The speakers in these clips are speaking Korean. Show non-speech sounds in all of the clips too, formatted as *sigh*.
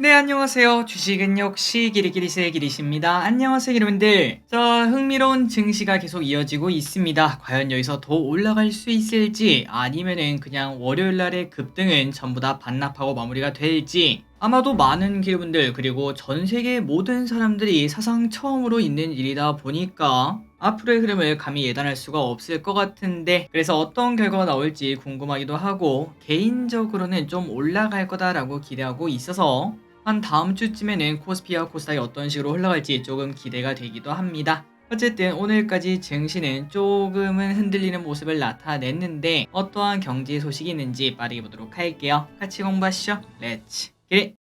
네, 안녕하세요. 주식은 역시 기리기리스의 기리시입니다. 안녕하세요, 여러분들. 자, 흥미로운 증시가 계속 이어지고 있습니다. 과연 여기서 더 올라갈 수 있을지, 아니면은 그냥 월요일 날의 급등은 전부 다 반납하고 마무리가 될지, 아마도 많은 기분들, 그리고 전 세계 모든 사람들이 사상 처음으로 있는 일이다 보니까, 앞으로의 흐름을 감히 예단할 수가 없을 것 같은데 그래서 어떤 결과가 나올지 궁금하기도 하고 개인적으로는 좀 올라갈 거다라고 기대하고 있어서 한 다음 주쯤에는 코스피와 코스닥이 어떤 식으로 흘러갈지 조금 기대가 되기도 합니다. 어쨌든 오늘까지 증시는 조금은 흔들리는 모습을 나타냈는데 어떠한 경제 소식이 있는지 빠르게 보도록 할게요. 같이 공부하시죠. 렛츠 기릿!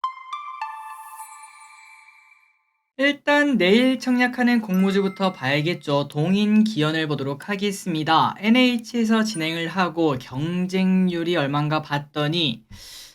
일단 내일 청약하는 공모주부터 봐야겠죠. 동인 기연을 보도록 하겠습니다. NH에서 진행을 하고 경쟁률이 얼만가 봤더니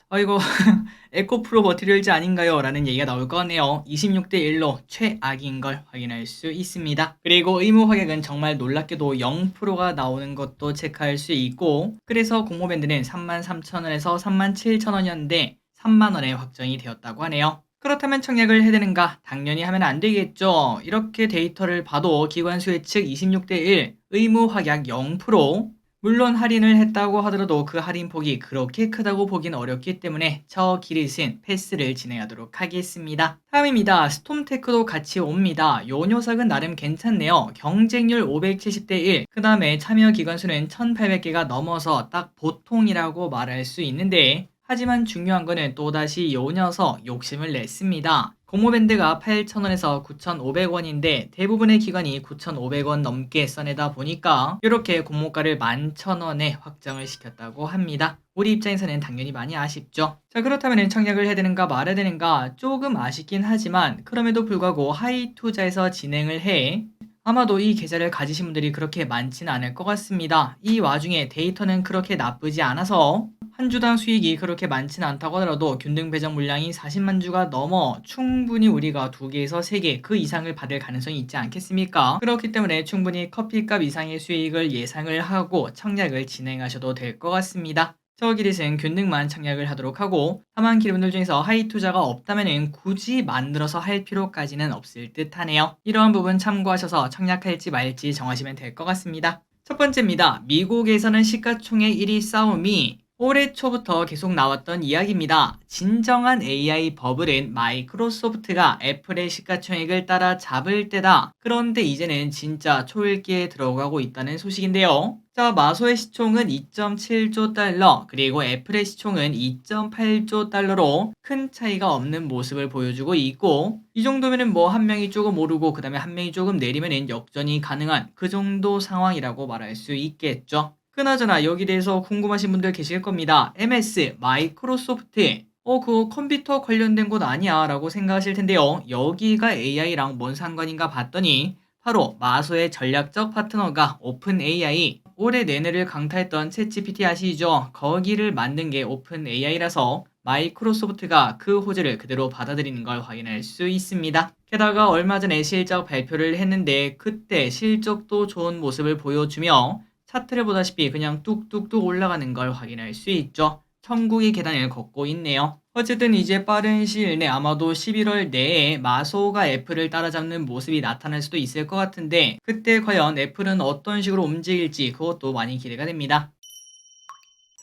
어 이거 *laughs* 에코프로 머티리얼즈 아닌가요? 라는 얘기가 나올 거네요. 26대 1로 최악인 걸 확인할 수 있습니다. 그리고 의무 확약은 정말 놀랍게도 0%가 나오는 것도 체크할 수 있고 그래서 공모밴드는 33,000원에서 37,000원이었는데 3만원에 확정이 되었다고 하네요. 그렇다면 청약을 해야 되는가? 당연히 하면 안 되겠죠. 이렇게 데이터를 봐도 기관수의 측 26대 1, 의무 확약 0%, 물론 할인을 했다고 하더라도 그 할인폭이 그렇게 크다고 보긴 어렵기 때문에 저 기릿은 패스를 진행하도록 하겠습니다. 다음입니다. 스톰테크도 같이 옵니다. 요 녀석은 나름 괜찮네요. 경쟁률 570대 1, 그 다음에 참여 기관수는 1800개가 넘어서 딱 보통이라고 말할 수 있는데 하지만 중요한 거는 또다시 요 녀석 욕심을 냈습니다. 공모밴드가 8,000원에서 9,500원인데 대부분의 기관이 9,500원 넘게 써내다 보니까 이렇게 공모가를 11,000원에 확정을 시켰다고 합니다. 우리 입장에서는 당연히 많이 아쉽죠. 자 그렇다면 청약을 해야 되는가 말아야 되는가 조금 아쉽긴 하지만 그럼에도 불구하고 하이 투자에서 진행을 해 아마도 이 계좌를 가지신 분들이 그렇게 많지는 않을 것 같습니다. 이 와중에 데이터는 그렇게 나쁘지 않아서 한 주당 수익이 그렇게 많지는 않다고 하더라도 균등 배정 물량이 40만 주가 넘어 충분히 우리가 두 개에서 세개그 이상을 받을 가능성이 있지 않겠습니까? 그렇기 때문에 충분히 커피값 이상의 수익을 예상을 하고 청약을 진행하셔도 될 것 같습니다. 저 기릿은 균등만 청약을 하도록 하고 다만 기분들 중에서 하이 투자가 없다면 굳이 만들어서 할 필요까지는 없을 듯 하네요. 이러한 부분 참고하셔서 청약할지 말지 정하시면 될 것 같습니다. 첫 번째입니다. 미국에서는 시가총액 1위 싸움이 올해 초부터 계속 나왔던 이야기입니다. 진정한 AI 버블은 마이크로소프트가 애플의 시가총액을 따라 잡을 때다. 그런데 이제는 진짜 초읽기에 들어가고 있다는 소식인데요. 자, 마소의 시총은 2.7조 달러, 그리고 애플의 시총은 2.8조 달러로 큰 차이가 없는 모습을 보여주고 있고, 이 정도면은 뭐 한 명이 조금 오르고, 그 다음에 한 명이 조금 내리면은 역전이 가능한 그 정도 상황이라고 말할 수 있겠죠. 그나저나 여기 대해서 궁금하신 분들 계실 겁니다. MS, 마이크로소프트, 어, 그거 컴퓨터 관련된 곳 아니야? 라고 생각하실 텐데요. 여기가 AI랑 뭔 상관인가 봤더니 바로 마소의 전략적 파트너가 오픈 AI, 올해 내내를 강타했던 챗GPT 아시죠? 거기를 만든 게 오픈 AI라서 마이크로소프트가 그 호재를 그대로 받아들이는 걸 확인할 수 있습니다. 게다가 얼마 전에 실적 발표를 했는데 그때 실적도 좋은 모습을 보여주며 차트를 보다시피 그냥 뚝뚝뚝 올라가는 걸 확인할 수 있죠. 천국의 계단을 걷고 있네요. 어쨌든 이제 빠른 시일 내 아마도 11월 내에 마소가 애플을 따라잡는 모습이 나타날 수도 있을 것 같은데 그때 과연 애플은 어떤 식으로 움직일지 그것도 많이 기대가 됩니다.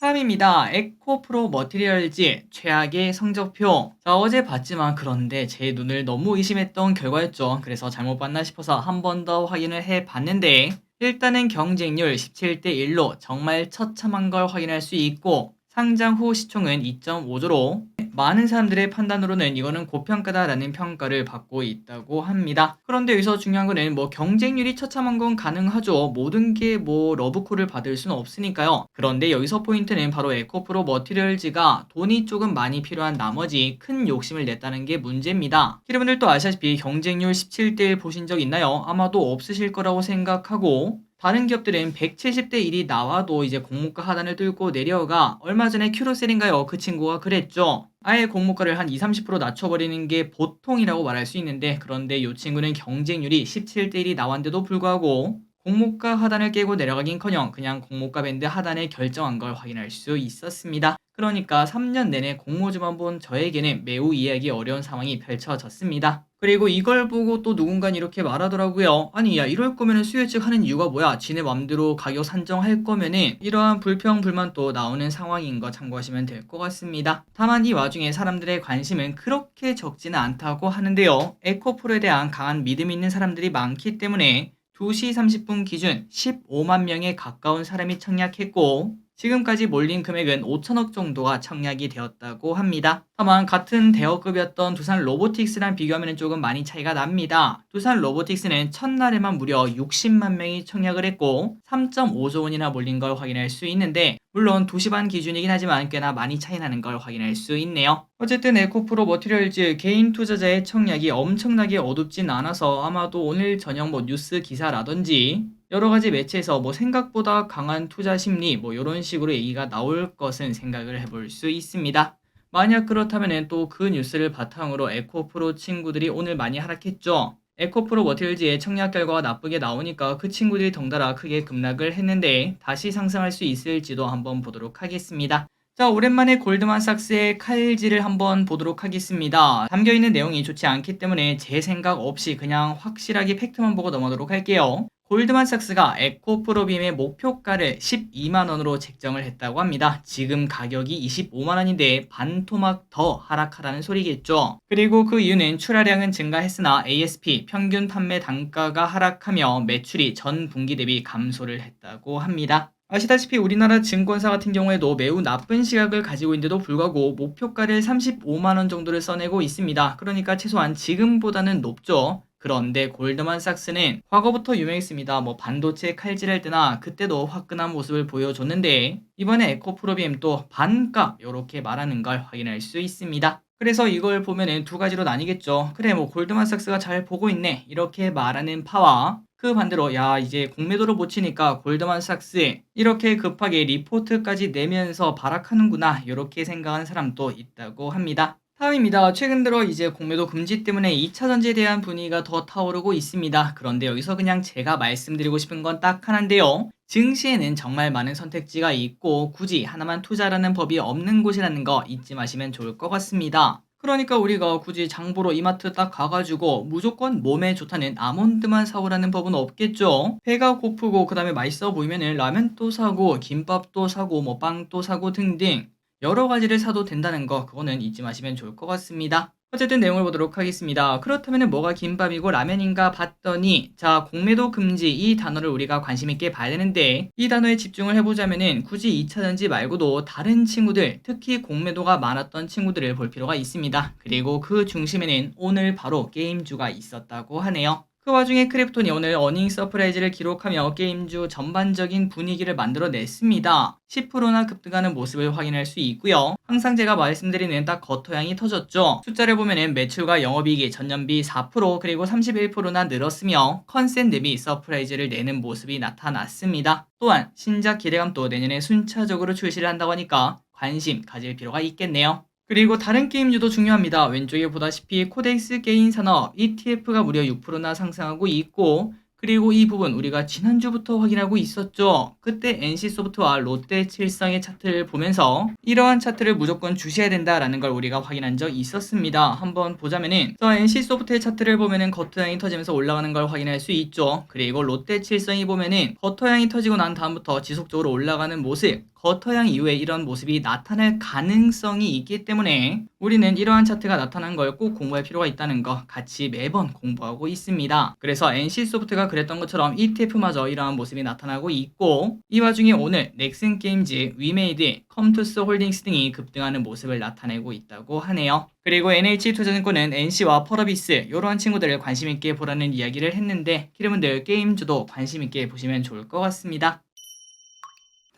다음입니다. 에코 프로 머티리얼즈 최악의 성적표. 자, 어제 봤지만 그런데 제 눈을 너무 의심했던 결과였죠. 그래서 잘못 봤나 싶어서 한 번 더 확인을 해 봤는데 일단은 경쟁률 17대 1로 정말 처참한 걸 확인할 수 있고 상장 후 시총은 2.5조로 많은 사람들의 판단으로는 이거는 고평가다라는 평가를 받고 있다고 합니다. 그런데 여기서 중요한 거는 뭐 경쟁률이 처참한 건 가능하죠. 모든 게 뭐 러브콜을 받을 수는 없으니까요. 그런데 여기서 포인트는 바로 에코프로 머티리얼즈가 돈이 조금 많이 필요한 나머지 큰 욕심을 냈다는 게 문제입니다. 여러분들도 아시다시피 경쟁률 17대 1 보신 적 있나요? 아마도 없으실 거라고 생각하고 다른 기업들은 170대 1이 나와도 이제 공모가 하단을 뚫고 내려가 얼마 전에 큐로셀인가요? 그 친구가 그랬죠. 아예 공모가를 한 20, 30% 낮춰버리는 게 보통이라고 말할 수 있는데 그런데 이 친구는 경쟁률이 17대 1이 나왔는데도 불구하고 공모가 하단을 깨고 내려가긴커녕 그냥 공모가 밴드 하단을 결정한 걸 확인할 수 있었습니다. 그러니까 3년 내내 공모주만 본 저에게는 매우 이해하기 어려운 상황이 펼쳐졌습니다. 그리고 이걸 보고 또 누군가 이렇게 말하더라고요. 아니 야 이럴 거면은 수요 예측 하는 이유가 뭐야? 지네 맘대로 가격 산정할 거면은 이러한 불평 불만 또 나오는 상황인 거 참고하시면 될 것 같습니다. 다만 이 와중에 사람들의 관심은 그렇게 적지는 않다고 하는데요. 에코프로에 대한 강한 믿음이 있는 사람들이 많기 때문에 2시 30분 기준 15만 명에 가까운 사람이 청약했고 지금까지 몰린 금액은 5천억 정도가 청약이 되었다고 합니다. 다만 같은 대여급이었던 두산 로보틱스랑 비교하면 조금 많이 차이가 납니다. 두산 로보틱스는 첫날에만 무려 60만 명이 청약을 했고 3.5조 원이나 몰린 걸 확인할 수 있는데 물론 도시반 기준이긴 하지만 꽤나 많이 차이 나는 걸 확인할 수 있네요. 어쨌든 에코프로 머티리얼즈 개인 투자자의 청약이 엄청나게 어둡진 않아서 아마도 오늘 저녁 뭐 뉴스 기사라든지 여러 가지 매체에서 뭐 생각보다 강한 투자 심리 뭐 이런 식으로 얘기가 나올 것은 생각을 해볼 수 있습니다. 만약 그렇다면 또 그 뉴스를 바탕으로 에코프로 친구들이 오늘 많이 하락했죠. 에코프로 머티리얼즈의 청약 결과가 나쁘게 나오니까 그 친구들이 덩달아 크게 급락을 했는데 다시 상승할 수 있을지도 한번 보도록 하겠습니다. 자, 오랜만에 골드만삭스의 칼질을 한번 보도록 하겠습니다. 담겨있는 내용이 좋지 않기 때문에 제 생각 없이 그냥 확실하게 팩트만 보고 넘어가도록 할게요. 골드만삭스가 에코프로빔의 목표가를 12만원으로 책정을 했다고 합니다. 지금 가격이 25만원인데 반토막 더 하락하라는 소리겠죠. 그리고 그 이유는 출하량은 증가했으나 ASP 평균 판매 단가가 하락하며 매출이 전 분기 대비 감소를 했다고 합니다. 아시다시피 우리나라 증권사 같은 경우에도 매우 나쁜 시각을 가지고 있는데도 불구하고 목표가를 35만원 정도를 써내고 있습니다. 그러니까 최소한 지금보다는 높죠. 그런데 골드만삭스는 과거부터 유명했습니다. 뭐 반도체 칼질할 때나 그때도 화끈한 모습을 보여줬는데 이번에 에코프로비엠 또 반값 이렇게 말하는 걸 확인할 수 있습니다. 그래서 이걸 보면은 두 가지로 나뉘겠죠. 그래 뭐 골드만삭스가 잘 보고 있네 이렇게 말하는 파와 그 반대로 야 이제 공매도를 못 치니까 골드만삭스 이렇게 급하게 리포트까지 내면서 발악하는구나 이렇게 생각하는 사람도 있다고 합니다. 다음입니다. 최근 들어 이제 공매도 금지 때문에 2차 전지에 대한 분위기가 더 타오르고 있습니다. 그런데 여기서 그냥 제가 말씀드리고 싶은 건 딱 하나인데요. 증시에는 정말 많은 선택지가 있고 굳이 하나만 투자라는 법이 없는 곳이라는 거 잊지 마시면 좋을 것 같습니다. 그러니까 우리가 굳이 장보러 이마트 딱 가가지고 무조건 몸에 좋다는 아몬드만 사오라는 법은 없겠죠. 배가 고프고 그 다음에 맛있어 보이면은 라면도 사고 김밥도 사고 뭐 빵도 사고 등등 여러 가지를 사도 된다는 거 그거는 잊지 마시면 좋을 것 같습니다. 어쨌든 내용을 보도록 하겠습니다. 그렇다면 뭐가 김밥이고 라면인가 봤더니 자 공매도 금지 이 단어를 우리가 관심 있게 봐야 되는데 이 단어에 집중을 해보자면은 굳이 2차 전지 말고도 다른 친구들 특히 공매도가 많았던 친구들을 볼 필요가 있습니다. 그리고 그 중심에는 오늘 바로 게임주가 있었다고 하네요. 그 와중에 크립톤이 오늘 어닝 서프라이즈를 기록하며 게임주 전반적인 분위기를 만들어냈습니다. 10%나 급등하는 모습을 확인할 수 있고요. 항상 제가 말씀드리는 딱 겉토양이 터졌죠. 숫자를 보면은 매출과 영업이익이 전년비 4% 그리고 31%나 늘었으며 컨센 대비 서프라이즈를 내는 모습이 나타났습니다. 또한 신작 기대감도 내년에 순차적으로 출시를 한다고 하니까 관심 가질 필요가 있겠네요. 그리고 다른 게임주도 중요합니다. 왼쪽에 보다시피 코덱스 게임 산업 ETF가 무려 6%나 상승하고 있고 그리고 이 부분 우리가 지난주부터 확인하고 있었죠. 그때 NC소프트와 롯데칠성의 차트를 보면서 이러한 차트를 무조건 주셔야 된다라는 걸 우리가 확인한 적 있었습니다. 한번 보자면은 NC소프트의 차트를 보면은 겉토양이 터지면서 올라가는 걸 확인할 수 있죠. 그리고 롯데칠성이 보면은 겉토양이 터지고 난 다음부터 지속적으로 올라가는 모습 겉터양 이후에 이런 모습이 나타날 가능성이 있기 때문에 우리는 이러한 차트가 나타난 걸 꼭 공부할 필요가 있다는 거 같이 매번 공부하고 있습니다. 그래서 NC소프트가 그랬던 것처럼 ETF마저 이러한 모습이 나타나고 있고 이 와중에 오늘 넥슨 게임즈, 위메이드, 컴투스 홀딩스 등이 급등하는 모습을 나타내고 있다고 하네요. 그리고 NH투자증권은 NC와 펄어비스 이러한 친구들을 관심 있게 보라는 이야기를 했는데 여러분들 게임주도 관심 있게 보시면 좋을 것 같습니다.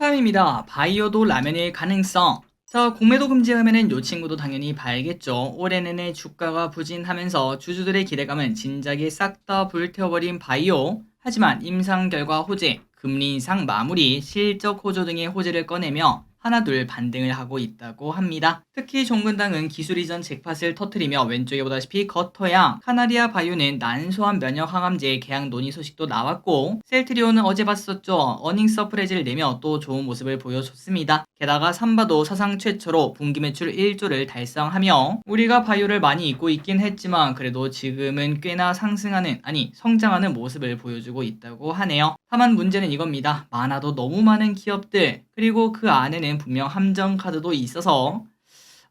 다음입니다. 바이오도 라면일 가능성. 자, 공매도 금지하면은 요 친구도 당연히 봐야겠죠. 올해 내내 주가가 부진하면서 주주들의 기대감은 진작에 싹 다 불태워버린 바이오. 하지만 임상 결과 호재, 금리 인상 마무리, 실적 호조 등의 호재를 꺼내며 하나둘 반등을 하고 있다고 합니다. 특히 종근당은 기술 이전 잭팟을 터트리며 왼쪽에 보다시피 거터양, 카나리아 바이오는 난소암 면역 항암제 계약 논의 소식도 나왔고 셀트리온은 어제 봤었죠. 어닝 서프라이즈를 내며 또 좋은 모습을 보여줬습니다. 게다가 삼바도 사상 최초로 분기 매출 1조를 달성하며 우리가 바이오를 많이 잊고 있긴 했지만 그래도 지금은 꽤나 상승하는 아니 성장하는 모습을 보여주고 있다고 하네요. 다만 문제는 이겁니다. 많아도 너무 많은 기업들 그리고 그 안에는 분명 함정 카드도 있어서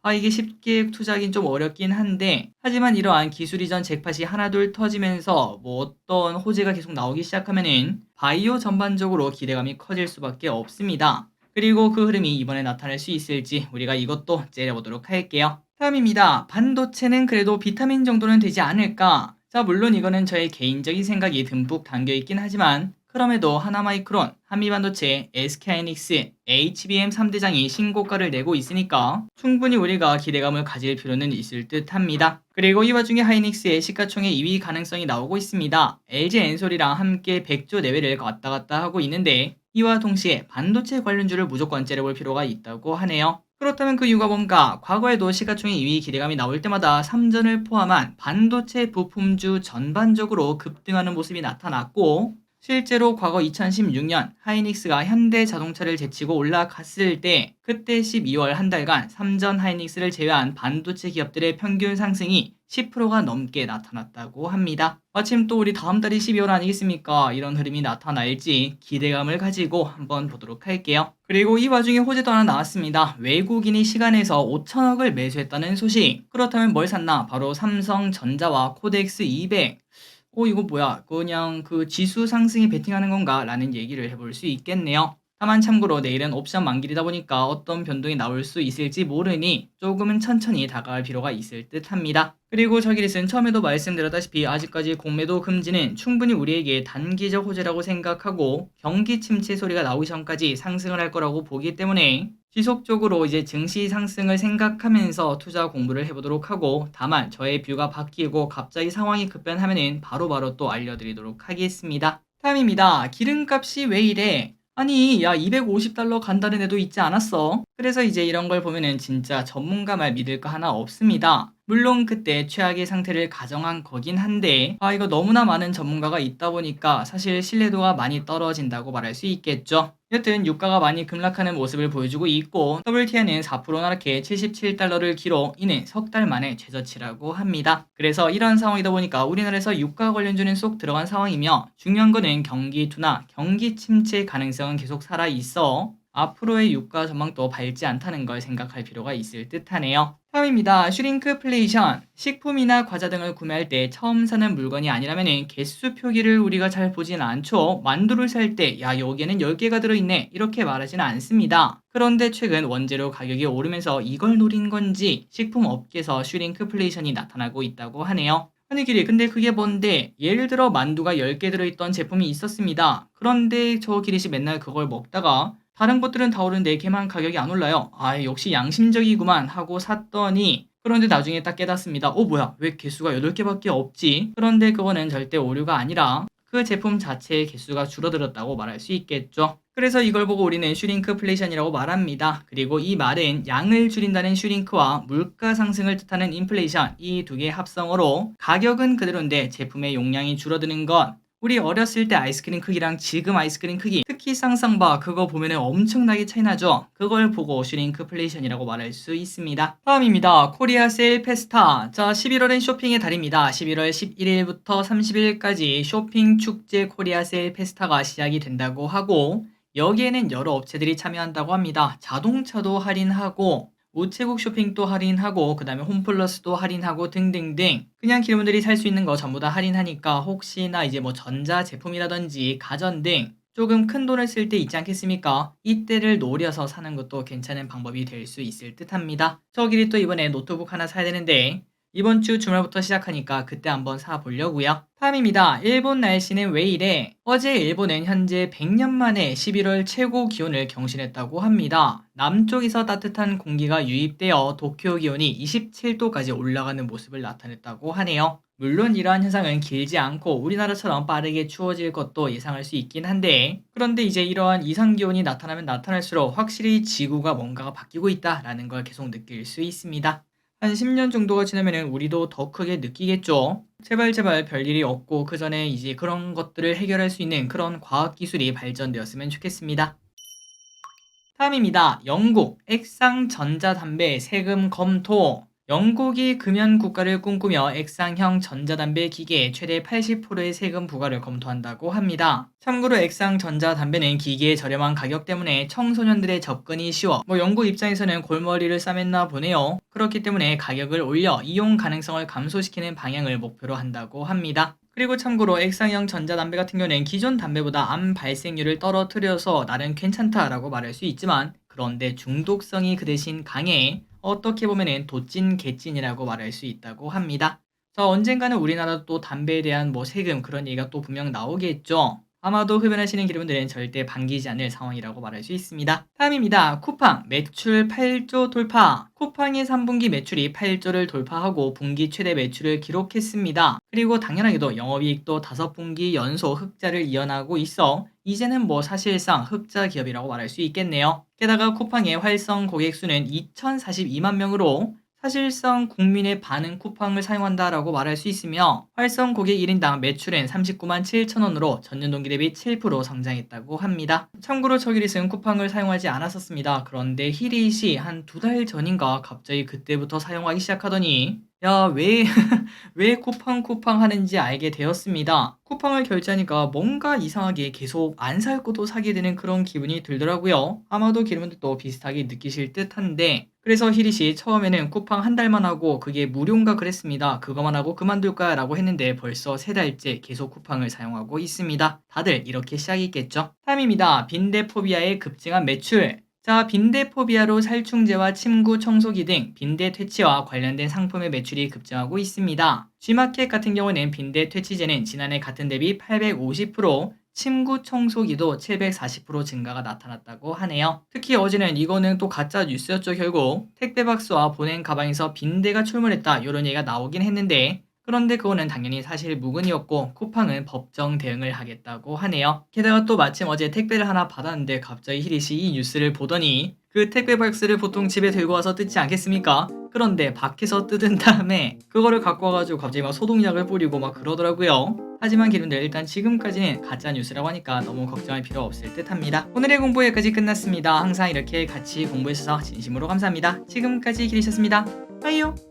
아, 이게 쉽게 투자하긴 좀 어렵긴 한데, 하지만 이러한 기술 이전 잭팟이 하나둘 터지면서 뭐 어떤 호재가 계속 나오기 시작하면은 바이오 전반적으로 기대감이 커질 수밖에 없습니다. 그리고 그 흐름이 이번에 나타날 수 있을지 우리가 이것도 째려보도록 할게요. 다음입니다. 반도체는 그래도 비타민 정도는 되지 않을까? 자, 물론 이거는 저의 개인적인 생각이 듬뿍 담겨 있긴 하지만 그럼에도 하나마이크론, 한미반도체, SK하이닉스, HBM 3대장이 신고가를 내고 있으니까 충분히 우리가 기대감을 가질 필요는 있을 듯 합니다. 그리고 이 와중에 하이닉스의 시가총액 2위 가능성이 나오고 있습니다. LG 엔솔이랑 함께 100조 내외를 왔다 갔다 하고 있는데 이와 동시에 반도체 관련주를 무조건 째려볼 필요가 있다고 하네요. 그렇다면 그 이유가 뭔가 과거에도 시가총액 2위 기대감이 나올 때마다 삼전을 포함한 반도체 부품주 전반적으로 급등하는 모습이 나타났고 실제로 과거 2016년 하이닉스가 현대 자동차를 제치고 올라갔을 때 그때 12월 한 달간 삼전 하이닉스를 제외한 반도체 기업들의 평균 상승이 10%가 넘게 나타났다고 합니다. 마침 또 우리 다음 달이 12월 아니겠습니까? 이런 흐름이 나타날지 기대감을 가지고 한번 보도록 할게요. 그리고 이 와중에 호재도 하나 나왔습니다. 외국인이 시간에서 5천억을 매수했다는 소식. 그렇다면 뭘 샀나? 바로 삼성전자와 코덱스 200. 어, 이거 뭐야? 그냥 그 지수 상승에 베팅하는 건가? 라는 얘기를 해볼 수 있겠네요. 다만 참고로 내일은 옵션 만길이다 보니까 어떤 변동이 나올 수 있을지 모르니 조금은 천천히 다가갈 필요가 있을 듯 합니다. 그리고 저기릿은 처음에도 말씀드렸다시피 아직까지 공매도 금지는 충분히 우리에게 단기적 호재라고 생각하고 경기 침체 소리가 나오기 전까지 상승을 할 거라고 보기 때문에 지속적으로 이제 증시 상승을 생각하면서 투자 공부를 해보도록 하고 다만 저의 뷰가 바뀌고 갑자기 상황이 급변하면은 바로바로 또 알려드리도록 하겠습니다. 다음입니다. 기름값이 왜 이래? 아니, 야, 250달러 간다는 애도 있지 않았어? 그래서 이제 이런 걸 보면은 진짜 전문가 말 믿을 거 하나 없습니다. 물론 그때 최악의 상태를 가정한 거긴 한데, 아, 이거 너무나 많은 전문가가 있다 보니까 사실 신뢰도가 많이 떨어진다고 말할 수 있겠죠. 여튼 유가가 많이 급락하는 모습을 보여주고 있고 WTI는 4% 나락해 77달러를 기록 이는 석달 만에 최저치라고 합니다. 그래서 이런 상황이다 보니까 우리나라에서 유가 관련주는 쏙 들어간 상황이며 중요한 거는 경기 둔화, 경기 침체 가능성은 계속 살아 있어 앞으로의 유가 전망도 밝지 않다는 걸 생각할 필요가 있을 듯하네요. 다음입니다. 슈링크플레이션. 식품이나 과자 등을 구매할 때 처음 사는 물건이 아니라면 개수 표기를 우리가 잘 보진 않죠. 만두를 살 때, 야, 여기에는 10개가 들어있네. 이렇게 말하지는 않습니다. 그런데 최근 원재료 가격이 오르면서 이걸 노린 건지 식품 업계에서 슈링크플레이션이 나타나고 있다고 하네요. 아니 길이 근데 그게 뭔데 예를 들어 만두가 10개 들어있던 제품이 있었습니다. 그런데 저 기릿이 맨날 그걸 먹다가 다른 것들은 다 오르는데 걔만 가격이 안 올라요. 아 역시 양심적이구만 하고 샀더니 그런데 나중에 딱 깨닫습니다. 어 뭐야 왜 개수가 8개밖에 없지? 그런데 그거는 절대 오류가 아니라 그 제품 자체의 개수가 줄어들었다고 말할 수 있겠죠. 그래서 이걸 보고 우리는 슈링크플레이션이라고 말합니다. 그리고 이 말은 양을 줄인다는 슈링크와 물가 상승을 뜻하는 인플레이션 이 두 개의 합성어로 가격은 그대로인데 제품의 용량이 줄어드는 것 우리 어렸을 때 아이스크림 크기랑 지금 아이스크림 크기 특히 쌍쌍바 그거 보면 엄청나게 차이나죠? 그걸 보고 슈링크플레이션이라고 말할 수 있습니다. 다음입니다. 코리아 세일 페스타. 자 11월은 쇼핑의 달입니다. 11월 11일부터 30일까지 쇼핑 축제 코리아 세일 페스타가 시작이 된다고 하고 여기에는 여러 업체들이 참여한다고 합니다. 자동차도 할인하고 우체국 쇼핑도 할인하고 그 다음에 홈플러스도 할인하고 등등등 그냥 기름들이 살 수 있는 거 전부 다 할인하니까 혹시나 이제 뭐 전자 제품이라든지 가전 등 조금 큰 돈을 쓸 때 있지 않겠습니까? 이때를 노려서 사는 것도 괜찮은 방법이 될 수 있을 듯 합니다. 저길이 또 이번에 노트북 하나 사야 되는데 이번 주 주말부터 시작하니까 그때 한번 사보려고요. 팜입니다. 일본 날씨는 왜 이래? 어제 일본은 현재 100년 만에 11월 최고 기온을 경신했다고 합니다. 남쪽에서 따뜻한 공기가 유입되어 도쿄 기온이 27도까지 올라가는 모습을 나타냈다고 하네요. 물론 이러한 현상은 길지 않고 우리나라처럼 빠르게 추워질 것도 예상할 수 있긴 한데 그런데 이제 이러한 이상 기온이 나타나면 나타날수록 확실히 지구가 뭔가가 바뀌고 있다라는 걸 계속 느낄 수 있습니다. 한 10년 정도가 지나면 우리도 더 크게 느끼겠죠. 제발 제발 별일이 없고 그 전에 이제 그런 것들을 해결할 수 있는 그런 과학 기술이 발전되었으면 좋겠습니다. 다음입니다. 영국 액상 전자담배 세금 검토. 영국이 금연 국가를 꿈꾸며 액상형 전자담배 기계에 최대 80%의 세금 부과를 검토한다고 합니다. 참고로 액상 전자담배는 기계의 저렴한 가격 때문에 청소년들의 접근이 쉬워 뭐 영국 입장에서는 골머리를 싸맸나 보네요. 그렇기 때문에 가격을 올려 이용 가능성을 감소시키는 방향을 목표로 한다고 합니다. 그리고 참고로 액상형 전자담배 같은 경우는 기존 담배보다 암 발생률을 떨어뜨려서 나름 괜찮다라고 말할 수 있지만 그런데 중독성이 그 대신 강해 어떻게 보면은 도찐 개찐이라고 말할 수 있다고 합니다. 자, 언젠가는 우리나라도 또 담배에 대한 뭐 세금 그런 얘기가 또 분명 나오겠죠. 아마도 흡연하시는 기분들은 절대 반기지 않을 상황이라고 말할 수 있습니다. 다음입니다. 쿠팡 매출 8조 돌파. 쿠팡의 3분기 매출이 8조를 돌파하고 분기 최대 매출을 기록했습니다. 그리고 당연하게도 영업이익도 5분기 연속 흑자를 이어나고 있어 이제는 뭐 사실상 흑자 기업이라고 말할 수 있겠네요. 게다가 쿠팡의 활성 고객 수는 2,042만 명으로 사실상 국민의 반은 쿠팡을 사용한다라고 말할 수 있으며 활성 고객 1인당 매출은 39만 7천 원으로 전년 동기 대비 7% 성장했다고 합니다. 참고로 저기릿은 쿠팡을 사용하지 않았었습니다. 그런데 히릿이 한 두 달 전인가 갑자기 그때부터 사용하기 시작하더니 야, 왜, *laughs* 왜 쿠팡 쿠팡 하는지 알게 되었습니다. 쿠팡을 결제하니까 뭔가 이상하게 계속 안 살 것도 사게 되는 그런 기분이 들더라고요. 아마도 기름분들도 비슷하게 느끼실 듯 한데, 그래서 히릿이 처음에는 쿠팡 한 달만 하고 그게 무료인가 그랬습니다. 그거만 하고 그만둘까 라고 했는데 벌써 세 달째 계속 쿠팡을 사용하고 있습니다. 다들 이렇게 시작했겠죠? 다음입니다. 빈대포비아의 급증한 매출. 자, 빈대포비아로 살충제와 침구 청소기 등 빈대 퇴치와 관련된 상품의 매출이 급증하고 있습니다. G마켓 같은 경우는 빈대 퇴치제는 지난해 같은 대비 850%, 침구 청소기도 740% 증가가 나타났다고 하네요. 특히 어제는 이거는 또 가짜 뉴스였죠 결국. 택배 박스와 보낸 가방에서 빈대가 출몰했다 이런 얘기가 나오긴 했는데 그런데 그거는 당연히 사실 무근이었고 쿠팡은 법정 대응을 하겠다고 하네요. 게다가 또 마침 어제 택배를 하나 받았는데 갑자기 히릿이 이 뉴스를 보더니 그 택배 박스를 보통 집에 들고 와서 뜯지 않겠습니까? 그런데 밖에서 뜯은 다음에 그거를 갖고 와가지고 갑자기 막 소독약을 뿌리고 막 그러더라고요. 하지만 기름들 일단 지금까지는 가짜 뉴스라고 하니까 너무 걱정할 필요 없을 듯 합니다. 오늘의 공부 여기까지 끝났습니다. 항상 이렇게 같이 공부해주셔서 진심으로 감사합니다. 지금까지 기리셨습니다. 빠이요.